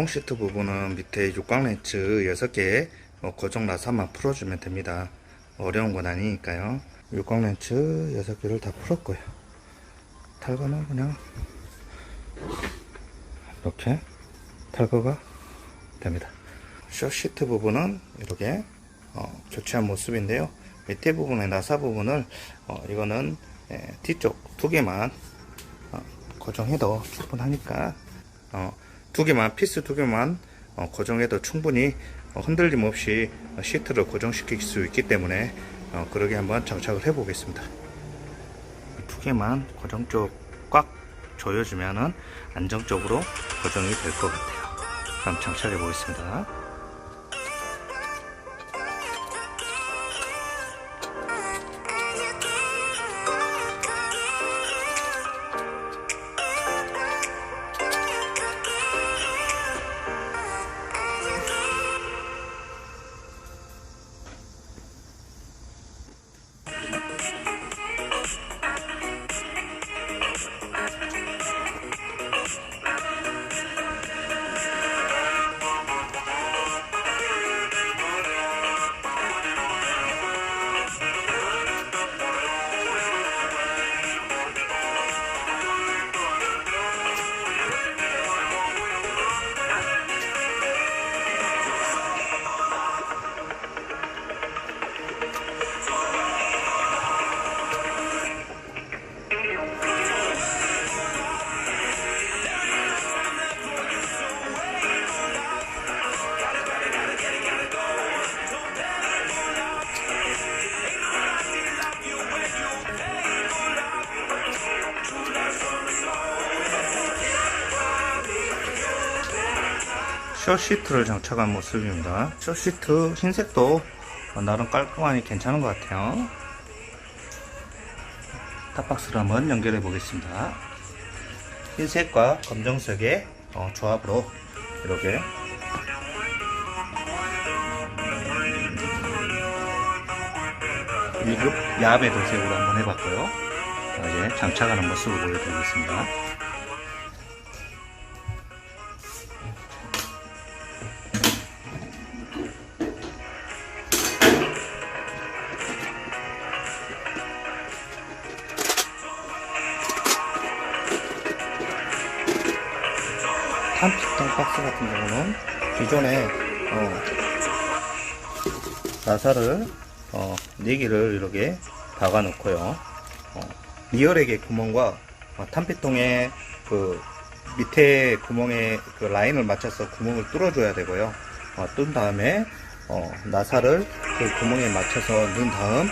롱 시트 부분은 밑에 육각 렌츠 6개 어, 고정 나사만 풀어주면 됩니다. 어려운 건 아니니까요. 육각 렌츠 6개를 다 풀었고요. 탈거는 그냥 이렇게 탈거가 됩니다. 숏 시트 부분은 이렇게 어, 교체한 모습인데요. 밑에 부분의 나사 부분을 어, 이거는 예, 뒤쪽 두 개만 어, 고정해도 충분하니까 어, 두 개만 피스 두 개만 어, 고정해도 충분히 어, 흔들림 없이 어, 시트를 고정시킬 수 있기 때문에 어, 그러게 한번 장착을 해 보겠습니다. 두 개만 고정 쪽 꽉 조여주면은 안정적으로 고정이 될 것 같아요. 그럼 장착해 보겠습니다. 숏시트를 장착한 모습입니다. 숏시트 흰색도 어, 나름 깔끔하니 괜찮은 것 같아요. 탑박스를 한번 연결해 보겠습니다. 흰색과 검정색의 어, 조합으로 이렇게 일급 야베 도색으로 한번 해봤고요. 자, 이제 장착하는 모습을 보여드리겠습니다. 탐피통 박스 같은 경우는 기존에 어, 나사를 어, 4개를 이렇게 박아 놓고요. 어, 리얼에게 구멍과 어, 탐피통의 그 밑에 구멍에 그 라인을 맞춰서 구멍을 뚫어줘야 되고요. 어, 뚫은 다음에 어, 나사를 그 구멍에 맞춰서 넣은 다음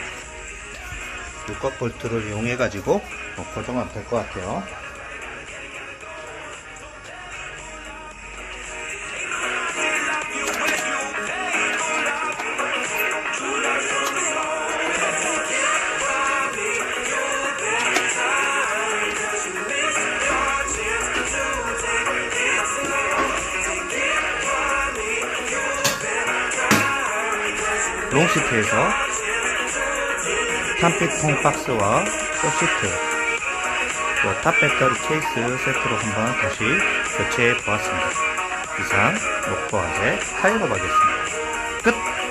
육각 볼트를 이용해 가지고 어, 고정하면 될 것 같아요 롱시트에서 탐피통 박스와 쇼시트 또 탑배터리 케이스 세트로 한번 다시 교체해 보았습니다. 이상 목포화재 타이거 바겠습니다. 끝!